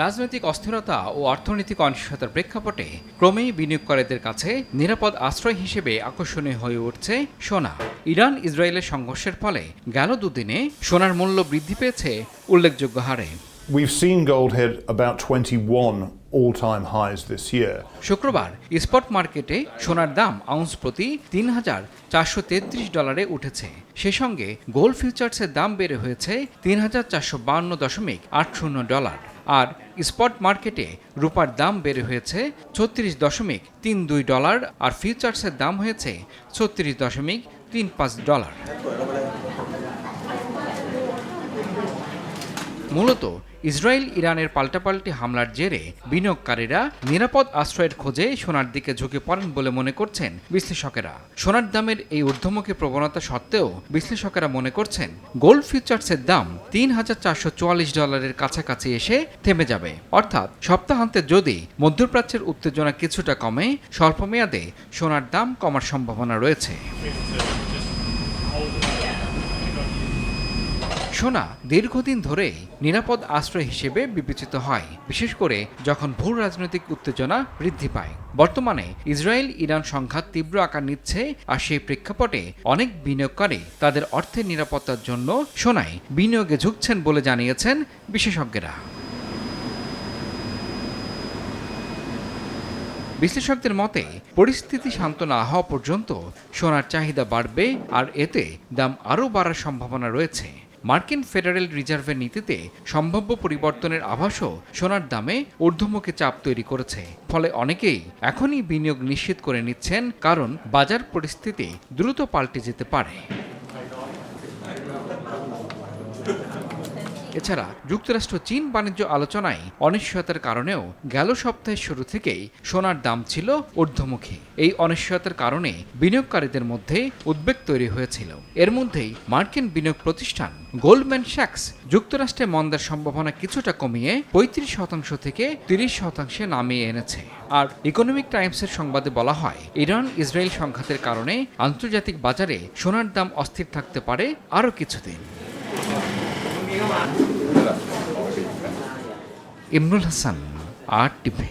রাজনৈতিক অস্থিরতা ও অর্থনৈতিক অনিশ্চয়তার প্রেক্ষাপটে ক্রমেই বিনিয়োগকারীদের কাছে নিরাপদ আশ্রয় হিসেবে আকর্ষণীয় হয়ে উঠছে সোনা। ইরান ইসরায়েলের সংঘর্ষের ফলে গেল দুদিনে সোনার মূল্য বৃদ্ধি পেয়েছে উল্লেখযোগ্য হারে। We've seen gold hit about 21 all time highs this year. শুক্রবার স্পট মার্কেটে সোনার দাম আউন্স প্রতি তিন হাজার চারশো তেত্রিশ ডলারে উঠেছে। সে সঙ্গে গোল্ড ফিউচার্সের দাম বেড়ে হয়েছে তিন হাজার চারশো বান্ন দশমিক আট শূন্য ডলার আর স্পট মার্কেটে রূপার দাম বেড়ে হয়েছে ছত্রিশ দশমিক তিন দুই ডলার আর ফিউচার্সের দাম হয়েছে ছত্রিশ দশমিক তিন পাঁচ ডলার। মূলত ইসরায়েল ইরানের পাল্টাপাল্টি হামলার জেরে বিনিয়োগকারীরা নিরাপদ আশ্রয়ের খোঁজে সোনার দিকে ঝুঁকে পড়েন বলে মনে করছেন বিশ্লেষকেরা। সোনার দামের এই ঊর্ধ্বমুখী প্রবণতা সত্ত্বেও বিশ্লেষকেরা মনে করছেন, গোল্ড ফিউচার্সের দাম তিন হাজার চারশো চুয়াল্লিশ ডলারের কাছাকাছি এসে থেমে যাবে। অর্থাৎ সপ্তাহান্তে যদি মধ্যপ্রাচ্যের উত্তেজনা কিছুটা কমে, স্বল্পমেয়াদে সোনার দাম কমার সম্ভাবনা রয়েছে। সোনা দীর্ঘদিন ধরে নিরাপদ আশ্রয় হিসেবে বিবেচিত হয়, বিশেষ করে যখন ভূ রাজনৈতিক উত্তেজনা বৃদ্ধি পায়। বর্তমানে ইসরায়েল ইরান সংঘাত তীব্র আকার নিচ্ছে আর সেই প্রেক্ষাপটে অনেক বিনিয়োগকারী তাদের অর্থের নিরাপত্তার জন্য সোনায় বিনিয়োগে ঝুঁকছেন বলে জানিয়েছেন বিশেষজ্ঞরা। বিশ্লেষকদের মতে, পরিস্থিতি শান্ত না হওয়া পর্যন্ত সোনার চাহিদা বাড়বে আর এতে দাম আরও বাড়ার সম্ভাবনা রয়েছে। মার্কিন ফেডারেল রিজার্ভের নীতিতে সম্ভাব্য পরিবর্তনের আভাসও সোনার দামে ঊর্ধ্বমুখী চাপ তৈরি করেছে। ফলে অনেকেই এখনই বিনিয়োগ নিশ্চিত করে নিচ্ছেন, কারণ বাজার পরিস্থিতি দ্রুত পাল্টে যেতে পারে। এছাড়া যুক্তরাষ্ট্র চীন বাণিজ্য আলোচনায় অনিশ্চয়তার কারণেও গেল সপ্তাহের শুরু থেকেই সোনার দাম ছিল ঊর্ধ্বমুখী। এই অনিশ্চয়তার কারণে বিনিয়োগকারীদের মধ্যে উদ্বেগ তৈরি হয়েছিল। এর মধ্যেই মার্কিন বিনিয়োগ প্রতিষ্ঠান গোল্ডম্যান শ্যাক্স যুক্তরাষ্ট্রে মন্দার সম্ভাবনা কিছুটা কমিয়ে পঁয়ত্রিশ শতাংশ থেকে তিরিশ শতাংশে নামিয়ে এনেছে। আর ইকোনমিক টাইমসের সংবাদে বলা হয়, ইরান ইসরায়েল সংঘাতের কারণে আন্তর্জাতিক বাজারে সোনার দাম অস্থির থাকতে পারে আরও কিছুদিন। ইমরুল হাসান আর টিভি